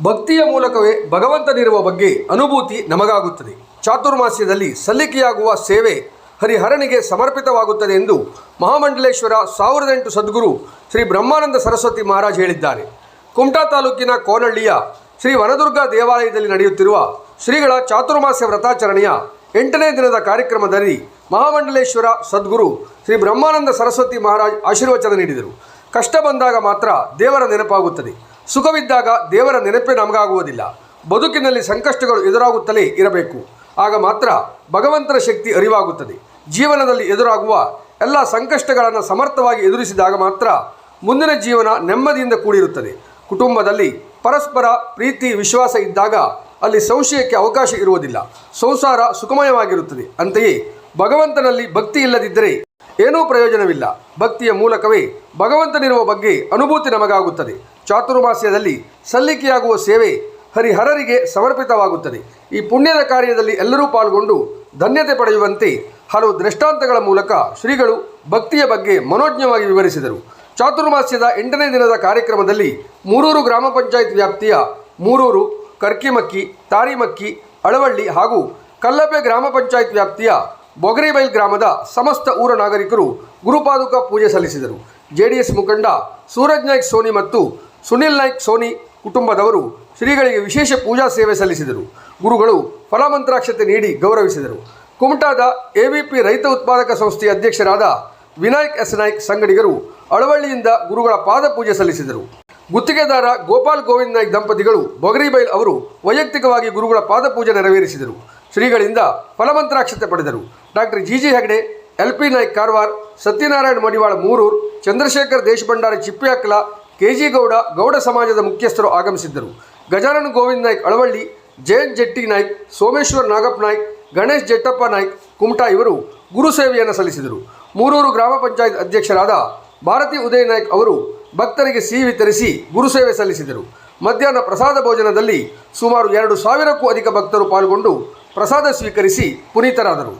ಭಕ್ತಿಯ ಮೂಲಕವೇ ಭಗವಂತನಿರುವ ಬಗ್ಗೆ ಅನುಭೂತಿ ನಮಗಾಗುತ್ತದೆ. ಚಾತುರ್ಮಾಸ್ಯದಲ್ಲಿ ಸಲ್ಲಿಕೆಯಾಗುವ ಸೇವೆ ಹರಿಹರನಿಗೆ ಸಮರ್ಪಿತವಾಗುತ್ತದೆ ಎಂದು ಮಹಾಮಂಡಲೇಶ್ವರ ಸಾವಿರದ ಎಂಟು ಸದ್ಗುರು ಶ್ರೀ ಬ್ರಹ್ಮಾನಂದ ಸರಸ್ವತಿ ಮಹಾರಾಜ್ ಹೇಳಿದ್ದಾರೆ. ಕುಮಟಾ ತಾಲೂಕಿನ ಕೋನಹಳ್ಳಿಯ ಶ್ರೀ ವನದುರ್ಗ ದೇವಾಲಯದಲ್ಲಿ ನಡೆಯುತ್ತಿರುವ ಶ್ರೀಗಳ ಚಾತುರ್ಮಾಸ್ಯ ವ್ರತಾಚರಣೆಯ ಎಂಟನೇ ದಿನದ ಕಾರ್ಯಕ್ರಮದಲ್ಲಿ ಮಹಾಮಂಡಲೇಶ್ವರ ಸದ್ಗುರು ಶ್ರೀ ಬ್ರಹ್ಮಾನಂದ ಸರಸ್ವತಿ ಮಹಾರಾಜ್ ಆಶೀರ್ವಚನ ನೀಡಿದರು. ಕಷ್ಟ ಬಂದಾಗ ಮಾತ್ರ ದೇವರ ನೆನಪಾಗುತ್ತದೆ. ಸುಖವಿದ್ದಾಗ ದೇವರ ನೆನಪೇ ನಮಗಾಗುವುದಿಲ್ಲ. ಬದುಕಿನಲ್ಲಿ ಸಂಕಷ್ಟಗಳು ಎದುರಾಗುತ್ತಲೇ ಇರಬೇಕು. ಆಗ ಮಾತ್ರ ಭಗವಂತನ ಶಕ್ತಿ ಅರಿವಾಗುತ್ತದೆ. ಜೀವನದಲ್ಲಿ ಎದುರಾಗುವ ಎಲ್ಲ ಸಂಕಷ್ಟಗಳನ್ನು ಸಮರ್ಥವಾಗಿ ಎದುರಿಸಿದಾಗ ಮಾತ್ರ ಮುಂದಿನ ಜೀವನ ನೆಮ್ಮದಿಯಿಂದ ಕೂಡಿರುತ್ತದೆ. ಕುಟುಂಬದಲ್ಲಿ ಪರಸ್ಪರ ಪ್ರೀತಿ, ವಿಶ್ವಾಸ ಇದ್ದಾಗ ಅಲ್ಲಿ ಸಂಶಯಕ್ಕೆ ಅವಕಾಶ ಇರುವುದಿಲ್ಲ. ಸಂಸಾರ ಸುಖಮಯವಾಗಿರುತ್ತದೆ. ಅಂತೆಯೇ ಭಗವಂತನಲ್ಲಿ ಭಕ್ತಿ ಇಲ್ಲದಿದ್ದರೆ ಏನೂ ಪ್ರಯೋಜನವಿಲ್ಲ. ಭಕ್ತಿಯ ಮೂಲಕವೇ ಭಗವಂತನಿರುವ ಬಗ್ಗೆ ಅನುಭೂತಿ ನಮಗಾಗುತ್ತದೆ. ಚಾತುರ್ಮಾಸ್ಯದಲ್ಲಿ ಸಲ್ಲಿಕೆಯಾಗುವ ಸೇವೆ ಹರಿಹರರಿಗೆ ಸಮರ್ಪಿತವಾಗುತ್ತದೆ. ಈ ಪುಣ್ಯದ ಕಾರ್ಯದಲ್ಲಿ ಎಲ್ಲರೂ ಪಾಲ್ಗೊಂಡು ಧನ್ಯತೆ ಪಡೆಯುವಂತೆ ಹಲವು ದೃಷ್ಟಾಂತಗಳ ಮೂಲಕ ಶ್ರೀಗಳು ಭಕ್ತಿಯ ಬಗ್ಗೆ ಮನೋಜ್ಞವಾಗಿ ವಿವರಿಸಿದರು. ಚಾತುರ್ಮಾಸ್ಯದ ಎಂಟನೇ ದಿನದ ಕಾರ್ಯಕ್ರಮದಲ್ಲಿ ಮೂರೂರು ಗ್ರಾಮ ಪಂಚಾಯತ್ ವ್ಯಾಪ್ತಿಯ ಮೂರೂರು ಕರ್ಕಿಮಕ್ಕಿ, ತಾರಿಮಕ್ಕಿ, ಅಳವಳ್ಳಿ ಹಾಗೂ ಕಲ್ಲಬೆ ಗ್ರಾಮ ಪಂಚಾಯತ್ ವ್ಯಾಪ್ತಿಯ ಬೊಗರಿಬೈಲ್ ಗ್ರಾಮದ ಸಮಸ್ತ ಊರ ನಾಗರಿಕರು ಗುರುಪಾದುಕ ಪೂಜೆ ಸಲ್ಲಿಸಿದರು. ಜೆಡಿಎಸ್ ಮುಖಂಡ ಸೂರಜ್ ನಾಯ್ಕ್ ಸೋನಿ ಮತ್ತು ಸುನಿಲ್ ನಾಯ್ಕ್ ಸೋನಿ ಕುಟುಂಬದವರು ಶ್ರೀಗಳಿಗೆ ವಿಶೇಷ ಪೂಜಾ ಸೇವೆ ಸಲ್ಲಿಸಿದರು. ಗುರುಗಳು ಫಲಮಂತ್ರಾಕ್ಷತೆ ನೀಡಿ ಗೌರವಿಸಿದರು. ಕುಮಟಾದ ಎವಿಪಿ ರೈತ ಉತ್ಪಾದಕ ಸಂಸ್ಥೆಯ ಅಧ್ಯಕ್ಷರಾದ ವಿನಾಯಕ್ ಎಸ್ ನಾಯ್ಕ್ ಸಂಗಡಿಗರು ಅಳವಳ್ಳಿಯಿಂದ ಗುರುಗಳ ಪಾದ ಪೂಜೆ ಸಲ್ಲಿಸಿದರು. ಗುತ್ತಿಗೆದಾರ ಗೋಪಾಲ್ ಗೋವಿಂದ್ ನಾಯ್ಕ್ ದಂಪತಿಗಳು ಬೊಗರಿಬೈಲ್ ಅವರು ವೈಯಕ್ತಿಕವಾಗಿ ಗುರುಗಳ ಪಾದಪೂಜೆ ನೆರವೇರಿಸಿದರು. ಶ್ರೀಗಳಿಂದ ಫಲಮಂತ್ರಾಕ್ಷತೆ ಪಡೆದರು. Doctor G G Hegde, L P Naik Karwar, Satyanarayana Madivala Moorur, Chandrashekhar Deshbhandari K KG Gowda Gowda ಸಮಾಜದ ಮುಖ್ಯಸ್ಥರು ಆಗಮಿಸಿದ್ದರು. ಗಜಾನನ ಗೋವಿಂದ್ ನಾಯ್ಕ್ ಅಳವಳ್ಳಿ ಜಯನ್ ಜೆಟ್ಟಿ ನಾಯ್ಕ್, ಸೋಮೇಶ್ವರ್ ನಾಗಪ್ಪ ನಾಯ್ಕ್, ಗಣೇಶ್ ಜೆಟ್ಟಪ್ಪ ನಾಯ್ಕ್, ಕುಮಟಾ ಇವರು ಗುರು ಸೇವೆಯನ್ನು ಸಲ್ಲಿಸಿದರು. ಮೂರೂರು ಗ್ರಾಮ ಪಂಚಾಯತ್ ಅಧ್ಯಕ್ಷರಾದ ಭಾರತಿ ಉದಯ್ ನಾಯ್ಕ್ ಅವರು ಭಕ್ತರಿಗೆ ಸಿಹಿ ವಿತರಿಸಿ ಗುರುಸೇವೆ ಸಲ್ಲಿಸಿದರು. ಮಧ್ಯಾಹ್ನ ಪ್ರಸಾದ ಭೋಜನದಲ್ಲಿ ಸುಮಾರು ಎರಡು ಸಾವಿರಕ್ಕೂ ಅಧಿಕ ಭಕ್ತರು ಪಾಲ್ಗೊಂಡು ಪ್ರಸಾದ ಸ್ವೀಕರಿಸಿ ಪುನೀತರಾದರು.